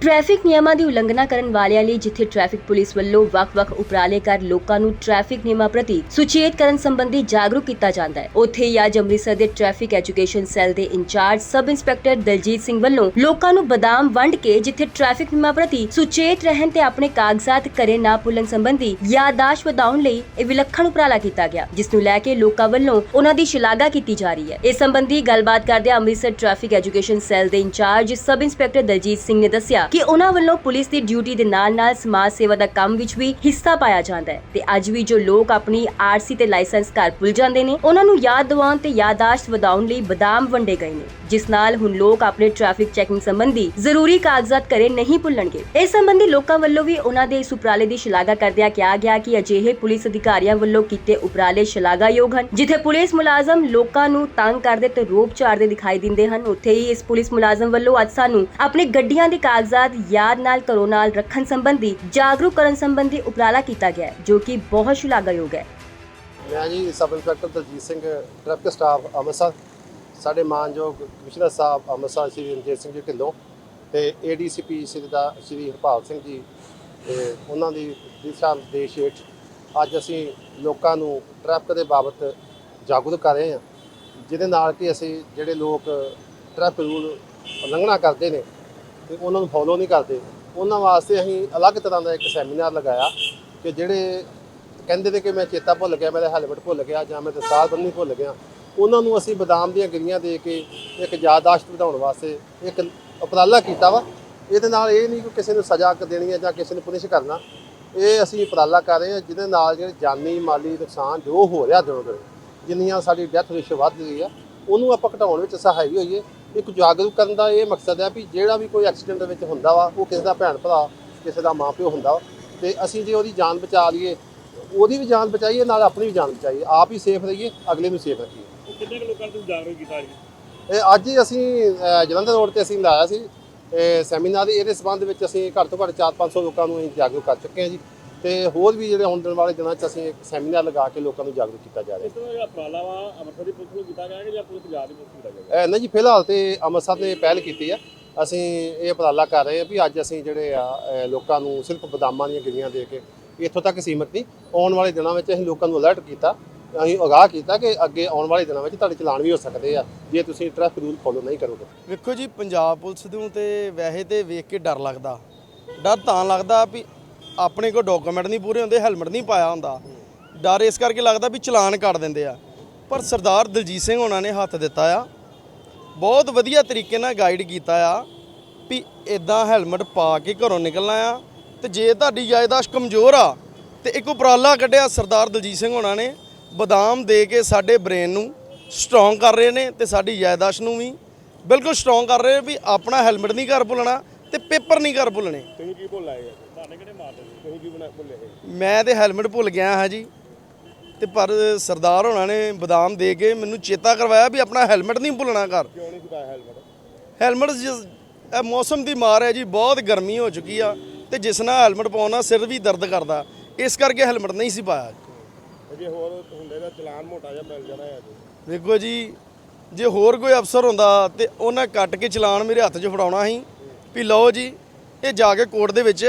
Traffic ਨਿਯਮਾਂ ਦੀ ਉਲੰਘਣਾ ਕਰਨ ਵਾਲਿਆਂ ਲਈ ਜਿੱਥੇ ਟ੍ਰੈਫਿਕ ਪੁਲਿਸ ਵੱਲੋਂ ਵੱਖ-ਵੱਖ ਉਪਰਾਲੇ ਕਰ ਲੋਕਾਂ ਨੂੰ ਟ੍ਰੈਫਿਕ ਨਿਯਮਾਂ ਪ੍ਰਤੀ ਸੁਚੇਤ ਕਰਨ ਸੰਬੰਧੀ ਜਾਗਰੂਕ ਕੀਤਾ ਜਾਂਦਾ ਹੈ। ਉੱਥੇ ਹੀ ਅੱਜ ਅੰਮ੍ਰਿਤਸਰ ਦੇ ਟ੍ਰੈਫਿਕ ਐਜੂਕੇਸ਼ਨ ਸੈੱਲ ਦੇ incharge sub inspector Daljit Singh ਵੱਲੋਂ ਲੋਕਾਂ ਨੂੰ ਬਦਾਮ ਵੰਡ ਕੇ ਜਿੱਥੇ ਟ੍ਰੈਫਿਕ ਨਿਯਮਾਂ ਪ੍ਰਤੀ ਸੁਚੇਤ ਰਹਿਣ ਤੇ ਆਪਣੇ ਕਾਗਜ਼ਾਤ ਘਰੇ ਨਾ ਭੁੱਲਣ ਸੰਬੰਧੀ ਯਾਦਾਸ਼ਤ ਵਧਾਉਣ ਲਈ ਇਹ ਵਿਲੱਖਣ ਉਪਰਾਲਾ ਕੀਤਾ ਗਿਆ, ਜਿਸ ਨੂੰ ਲੈ ਕੇ ਲੋਕਾਂ ਵੱਲੋਂ ਉਹਨਾਂ ਦੀ ਸ਼ਲਾਘਾ ਕੀਤੀ ਜਾ ਰਹੀ ਹੈ। ਇਸ ਸੰਬੰਧੀ ਗੱਲਬਾਤ ਕਰਦਿਆਂ ਅੰਮ੍ਰਿਤਸਰ ਟ੍ਰੈਫਿਕ ਐਜੂਕੇਸ਼ਨ ਸੈੱਲ ਦੇ incharge sub inspector Daljit Singh ਨੇ ਦੱਸਿਆ ਕਿ ਉਹਨਾਂ ਵੱਲੋਂ ਪੁਲਿਸ ਦੀ ਡਿਊਟੀ ਦੇ ਨਾਲ-ਨਾਲ ਸਮਾਜ ਸੇਵਾ ਦਾ ਕੰਮ ਵਿੱਚ ਵੀ ਹਿੱਸਾ ਪਾਇਆ ਜਾਂਦਾ ਹੈ। ਤੇ ਅੱਜ ਵੀ ਜੋ ਲੋਕ ਆਪਣੀ ਆਰਸੀ ਤੇ ਲਾਇਸੈਂਸ ਘਰ ਭੁੱਲ ਜਾਂਦੇ ਨੇ, ਉਹਨਾਂ ਨੂੰ ਯਾਦ ਦਿਵਾਉਣ ਤੇ ਯਾਦਾਸ਼ਤ ਵਧਾਉਣ ਲਈ ਬਦਾਮ ਵੰਡੇ ਗਏ ਨੇ, ਜਿਸ ਨਾਲ ਹੁਣ ਲੋਕ ਆਪਣੇ ਟ੍ਰੈਫਿਕ ਚੈਕਿੰਗ ਸੰਬੰਧੀ ਜ਼ਰੂਰੀ ਕਾਗਜ਼ਾਤ ਘਰੇ ਨਹੀਂ ਭੁੱਲਣਗੇ। ਇਸ ਸੰਬੰਧੀ ਲੋਕਾਂ ਵੱਲੋਂ ਵੀ ਉਹਨਾਂ ਦੇ ਇਸ ਉਪਰਾਲੇ ਦੀ ਸ਼ਲਾਘਾ ਕਰਦਿਆਂ ਕਿਹਾ ਗਿਆ ਕਿ ਅਜਿਹੇ ਪੁਲਿਸ ਅਧਿਕਾਰੀਆਂ ਵੱਲੋਂ ਕੀਤੇ ਉਪਰਾਲੇ ਸ਼ਲਾਘਾਯੋਗ ਹਨ, ਜਿੱਥੇ ਪੁਲਿਸ ਮੁਲਾਜ਼ਮ ਲੋਕਾਂ ਨੂੰ ਤੰਗ ਕਰਦੇ ਤੇ ਰੋਪ ਝਾੜਦੇ ਦਿਖਾਈ ਦਿੰਦੇ ਹਨ। ਉੱਥੇ ਹੀ ਇਸ ਪੁਲਿਸ ਮੁਲਾਜ਼ਮ ਵੱਲੋਂ ਅੱਜ ਸਾਨੂੰ ਆਪਣੇ ਗੱਡੀਆਂ ਦੇ ਕਾਗਜ਼ਾਤ ਯਾਦ ਨਾਲ ਘਰੋਂ ਨਾਲ ਰੱਖਣ ਸੰਬੰਧੀ, ਜਾਗਰੂਕ ਕਰਨ ਸੰਬੰਧੀ ਉਪਰਾਲਾ ਕੀਤਾ ਗਿਆ, ਜੋ ਕਿ ਬਹੁਤ ਸ਼ਲਾਘਾਯੋਗ ਹੈ। ਮੈਂ ਜੀ sub inspector Daljit Singh traffic staff Amritsar. ਸਾਡੇ ਮਾਨਯੋਗ ਕਮਿਸ਼ਨਰ ਸਾਹਿਬ ਅੰਮ੍ਰਿਤਸਰ, ਸ਼੍ਰੀ ਰਣਜੀਤ ਸਿੰਘ ਜੀ ਢਿੱਲੋਂ ਤੇ ਏਡੀਸੀਪੀ ਸ਼੍ਰੀ ਦਾ, ਸ਼੍ਰੀ ਹਰਪਾਲ ਸਿੰਘ ਜੀ ਉਹਨਾਂ ਦੀ ਦਿਸ਼ਾ ਨਿਰਦੇਸ਼ ਹੇਠ ਅੱਜ ਅਸੀਂ ਲੋਕਾਂ ਨੂੰ ਟ੍ਰੈਫਿਕ ਦੇ ਬਾਬਤ ਜਾਗਰੂਕ ਕਰ ਰਹੇ ਹਾਂ। ਜਿਹਦੇ ਨਾਲ ਕਿ ਅਸੀਂ ਜਿਹੜੇ ਲੋਕ ਟ੍ਰੈਫਿਕ ਰੂਲ ਉਲੰਘਣਾ ਕਰਦੇ ਨੇ ਤੇ ਉਹਨਾਂ ਨੂੰ ਫੋਲੋ ਨਹੀਂ ਕਰਦੇ। ਉਹਨਾਂ ਵਾਸਤੇ ਅਸੀਂ ਅਲੱਗ ਤਰ੍ਹਾਂ ਦਾ ਇੱਕ ਸੈਮੀਨਾਰ ਲਗਾਇਆ ਕਿ ਜਿਹੜੇ ਕਹਿੰਦੇ ਨੇ ਕਿ ਮੈਂ ਚੇਤਾ ਭੁੱਲ ਗਿਆ, ਮੇਰਾ ਹੈਲਮਟ ਭੁੱਲ ਗਿਆ ਜਾਂ ਮੈਂ ਦਸਤਾਰ ਬੰਨ੍ਹਣੀ ਭੁੱਲ ਗਿਆ, ਉਹਨਾਂ ਨੂੰ ਅਸੀਂ ਬਦਾਮ ਦੀਆਂ ਗਿਰੀਆਂ ਦੇ ਕੇ ਇੱਕ ਯਾਦਾਸ਼ਤ ਵਧਾਉਣ ਵਾਸਤੇ ਇੱਕ ਉਪਰਾਲਾ ਕੀਤਾ ਵਾ। ਇਹਦੇ ਨਾਲ ਇਹ ਨਹੀਂ ਕਿ ਕਿਸੇ ਨੂੰ ਸਜ਼ਾ ਦੇਣੀ ਹੈ ਜਾਂ ਕਿਸੇ ਨੂੰ ਪੁਨਿਸ਼ ਕਰਨਾ। ਇਹ ਅਸੀਂ ਉਪਰਾਲਾ ਕਰ ਰਹੇ ਹਾਂ, ਜਿਹਦੇ ਨਾਲ ਜਿਹੜੇ ਜਾਨੀ, ਮਾਲੀ ਨੁਕਸਾਨ ਜੋ ਹੋ ਰਿਹਾ ਦਿਨੋਂ ਦਿਨ, ਜਿੰਨੀਆਂ ਸਾਡੀ ਡੈਥ ਰੇਸ਼ੋ ਵੱਧ ਰਹੀ ਆ, ਉਹਨੂੰ ਆਪਾਂ ਘਟਾਉਣ ਵਿੱਚ ਸਹਾਈ ਹੋਈਏ। ਇੱਕ ਜਾਗਰੂਕ ਕਰਨ ਦਾ ਇਹ ਮਕਸਦ ਹੈ ਵੀ ਜਿਹੜਾ ਵੀ ਕੋਈ ਐਕਸੀਡੈਂਟ ਵਿੱਚ ਹੁੰਦਾ ਵਾ ਉਹ ਕਿਸੇ ਦਾ ਭੈਣ ਭਰਾ ਕਿਸੇ ਦਾ ਮਾਪਿਓ ਹੁੰਦਾ ਵਾ। ਤੇ ਅਸੀਂ ਜੇ ਉਹਦੀ ਜਾਨ ਬਚਾ ਲਈਏ ਉਹਦੀ ਵੀ ਜਾਨ ਬਚਾਈਏ ਨਾਲ ਆਪਣੀ ਵੀ ਜਾਨ ਬਚਾਈਏ। ਆਪ ਹੀ ਸੇਫ ਰਹੀਏ ਅਗਲੇ ਨੂੰ ਸੇਫ ਰੱਖੀਏ। ਕਿੰਨੇ ਲੋਕਾਂ ਨੂੰ ਜਾਗਰੂਕ ਕੀਤਾ ਜੀ? ਇਹ ਅੱਜ ਹੀ ਅਸੀਂ ਜਲੰਧਰ ਰੋਡ ਤੇ ਅਸੀਂ ਲਾਇਆ ਸੀ। ਇਹ ਸੈਮੀਨਾਰ ਇਹਦੇ ਸਬੰਧ ਵਿੱਚ ਅਸੀਂ ਘੱਟ ਤੋਂ ਘੱਟ 4-500 ਲੋਕਾਂ ਨੂੰ ਜਾਗਰੂਕ ਕਰ ਚੁੱਕੇ ਹਾਂ ਜੀ। ਤੇ ਹੋਰ ਵੀ ਜਿਹੜੇ ਆਉਣ ਵਾਲੇ ਦਿਨਾਂ 'ਚ ਅਸੀਂ ਇੱਕ ਸੈਮੀਨਾਰ ਲਗਾ ਕੇ ਲੋਕਾਂ ਨੂੰ ਜਾਗਰੂਕ ਕੀਤਾ ਜਾ ਰਿਹਾ। ਇਸ ਤਰ੍ਹਾਂ ਜਿਹੜਾ ਉਪਰਾਲਾ ਵਾ ਅੰਮ੍ਰਿਤਸਰ ਦੀ ਪੁਲਿਸ ਨੂੰ ਕੀਤਾ ਗਿਆ ਕਿ ਜਾਂ ਪੂਰੇ ਪੰਜਾਬ ਦੀ ਪੁਲਿਸ ਨੂੰ ਕੀਤਾ ਗਿਆ? ਹੈ ਨਹੀਂ ਜੀ ਫਿਲਹਾਲ ਤੇ ਅੰਮ੍ਰਿਤਸਰ ਨੇ ਪਹਿਲ ਕੀਤੀ ਆ। ਅਸੀਂ ਇਹ ਉਪਰਾਲਾ ਕਰ ਰਹੇ ਹਾਂ ਵੀ ਅੱਜ ਅਸੀਂ ਜਿਹੜੇ ਆ ਲੋਕਾਂ ਨੂੰ ਸਿਰਫ ਬਦਾਮਾਂ ਦੀਆਂ ਗਿਰੀਆਂ ਦੇ ਕੇ ਇੱਥੋਂ ਤੱਕ ਸੀਮਤ ਨਹੀਂ ਆਉਣ ਵਾਲੇ ਦਿਨਾਂ ਵਿੱਚ ਅਸੀਂ ਲੋਕਾਂ ਨੂੰ ਅਲਰਟ ਕੀਤਾ ਅਸੀਂ ਅਗਾਹ ਕੀਤਾ ਕਿ ਅੱਗੇ ਆਉਣ ਵਾਲੇ ਦਿਨਾਂ ਵਿੱਚ ਤੁਹਾਡੇ ਚਲਾਨ ਵੀ ਹੋ ਸਕਦੇ ਆ। ਜੇ ਤੁਸੀਂ ਟ੍ਰੈਫਿਕ ਰੂਲ ਫੋਲੋ ਨਹੀਂ ਕਰੋਗੇ। ਵੇਖੋ ਜੀ ਪੰਜਾਬ ਪੁਲਿਸ ਨੂੰ ਤੇ ਵੈਸੇ ਤੇ ਵੇਖ ਕੇ ਡਰ ਲੱਗਦਾ। ਡਰ ਤਾਂ ਲੱਗਦਾ ਵੀ ਆਪਣੇ ਕੋਲ ਡਾਕੂਮੈਂਟ ਨਹੀਂ, ਪੂਰੇ ਹੁੰਦੇ ਹੈਲਮਟ ਨਹੀਂ ਪਾਇਆ ਹੁੰਦਾ। ਡਰ ਇਸ ਕਰਕੇ ਲੱਗਦਾ ਵੀ ਚਲਾਨ ਕੱਟ ਦਿੰਦੇ ਆ। ਪਰ ਸਰਦਾਰ ਦਲਜੀਤ ਸਿੰਘ ਉਹਨਾਂ ਨੇ ਹੱਥ ਦਿੱਤਾ ਆ। ਬਹੁਤ ਵਧੀਆ ਤਰੀਕੇ ਨਾਲ ਗਾਈਡ ਕੀਤਾ ਆ ਵੀ ਇਦਾਂ ਹੈਲਮਟ ਪਾ ਕੇ ਘਰੋਂ ਨਿਕਲਣਾ ਆ। ਤੇ ਜੇ ਤੁਹਾਡੀ ਜਾਇਦਾਸ਼ ਕਮਜ਼ੋਰ ਆ, ਤੇ ਇੱਕ ਉਪਰਾਲਾ ਕੱਢਿਆ ਸਰਦਾਰ ਦਲਜੀਤ ਸਿੰਘ ਉਹਨਾਂ ਨੇ। ਬਦਾਮ ਦੇ ਕੇ ਸਾਡੇ ਬ੍ਰੇਨ ਨੂੰ ਸਟਰੋਂਗ ਕਰ ਰਹੇ ਨੇ ਤੇ ਸਾਡੀ ਜਾਇਦਾਸ਼ ਨੂੰ ਵੀ ਬਿਲਕੁਲ ਸਟਰੋਂਗ ਕਰ ਰਹੇ ਵੀ ਆਪਣਾ ਹੈਲਮਟ ਨਹੀਂ ਘਰ ਭੁੱਲਣਾ ਤੇ ਪੇਪਰ ਨਹੀਂ ਘਰ ਭੁੱਲਣੇ। ਤੁਸੀਂ ਕੀ ਭੁੱਲ ਆਏ ਤੁਸੀਂ ਕੀ ਬਣਾ ਭੁੱਲੇ ਮੈਂ ਤੇ ਹੈਲਮਟ ਭੁੱਲ ਗਿਆ ਹਾਂ ਜੀ। ਤੇ ਪਰ ਸਰਦਾਰ ਹੋਣਾ ਨੇ ਬਦਾਮ ਦੇ ਕੇ ਮੈਨੂੰ ਚੇਤਾ ਕਰਵਾਇਆ ਵੀ ਆਪਣਾ ਹੈਲਮਟ ਨਹੀਂ ਭੁੱਲਣਾ ਘਰ। ਕਿਉਂ ਨਹੀਂ ਹੈਲਮਟ? ਹੈਲਮਟ ਜਿਸ- ਇਹ ਮੌਸਮ ਦੀ ਮਾਰ ਹੈ ਜੀ ਬਹੁਤ ਗਰਮੀ ਹੋ ਚੁੱਕੀ ਆ ਤੇ ਜਿਸ ਨਾਲ ਹੈਲਮਟ ਪਾਉਣਾ ਸਿਰ ਵੀ ਦਰਦ ਕਰਦਾ। ਇਸ ਕਰਕੇ ਹੈਲਮਟ ਨਹੀਂ ਸੀ ਪਾਇਆ। ਜੇ ਹੋਰ ਹੁੰਦੇ ਤਾਂ ਚਲਾਨ ਮੋਟਾ ਜਿਹਾ ਮਿਲ ਜਾਣਾ ਹੈ। ਜੀ ਵੇਖੋ ਜੀ ਜੇ ਹੋਰ ਕੋਈ ਅਫਸਰ ਹੁੰਦਾ ਤੇ ਉਹਨਾਂ ਕੱਟ ਕੇ ਚਲਾਨ ਮੇਰੇ ਹੱਥ 'ਚ ਫੜਾਉਣਾ ਸੀ ਵੀ ਲਓ ਜੀ ਇਹ ਜਾ ਕੇ ਕੋਰਟ ਦੇ ਵਿੱਚ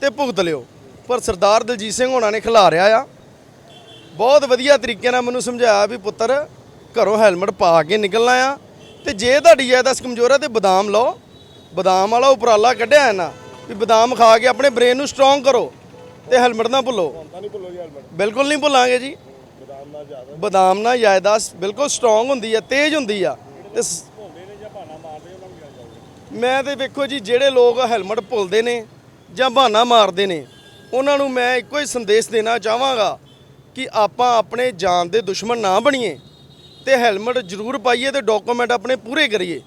ਤੇ ਭੁਗਤ ਲਿਓ। ਪਰ ਸਰਦਾਰ ਦਲਜੀਤ ਸਿੰਘ ਹੋਣਾ ਨੇ ਖਿਲਾਰਿਆ ਆ। ਬਹੁਤ ਵਧੀਆ ਤਰੀਕੇ ਨਾਲ ਮੈਨੂੰ ਸਮਝਾਇਆ ਵੀ ਪੁੱਤਰ, ਘਰੋਂ ਹੈਲਮਟ ਪਾ ਕੇ ਨਿਕਲਣਾ ਆ। ਤੇ ਜੇ ਤੁਹਾਡੀ ਜਾਇਦਾਦ ਕਮਜ਼ੋਰ ਹੈ ਤੇ ਬਦਾਮ ਲਓ। ਬਦਾਮ ਵਾਲਾ ਉਪਰਾਲਾ ਕੱਢਿਆ ਹੈ ਨਾ ਵੀ ਬਦਾਮ ਖਾ ਕੇ ਆਪਣੇ ਬ੍ਰੇਨ ਨੂੰ ਸਟਰੋਂਗ ਕਰੋ ਤੇ ਹੈਲਮਟ ਨਾ ਭੁੱਲੋ। ਬਿਲਕੁਲ ਨਹੀਂ ਭੁੱਲਾਂਗੇ ਜੀ। ਬਦਾਮ ਨਾਲ ਜਾਇਦਾਦ ਬਿਲਕੁਲ ਸਟਰੋਂਗ ਹੁੰਦੀ ਆ, ਤੇਜ਼ ਹੁੰਦੀ ਆ। ਤੇ ਮੈਂ ਤੇ ਵੇਖੋ ਜੀ, ਜਿਹੜੇ ਲੋਕ ਹੈਲਮਟ ਭੁੱਲਦੇ ਨੇ ਜਾਂ ਬਹਾਨਾ ਮਾਰਦੇ ਨੇ, ਉਹਨਾਂ ਨੂੰ ਮੈਂ ਇੱਕੋ ਹੀ ਸੰਦੇਸ਼ ਦੇਣਾ ਚਾਹਾਂਗਾ ਕਿ ਆਪਾਂ ਆਪਣੇ ਜਾਨ ਦੇ ਦੁਸ਼ਮਣ ਨਾ ਬਣੀਏ ਤੇ ਹੈਲਮਟ ਜ਼ਰੂਰ ਪਾਈਏ ਤੇ ਡਾਕੂਮੈਂਟ ਆਪਣੇ ਪੂਰੇ ਕਰੀਏ।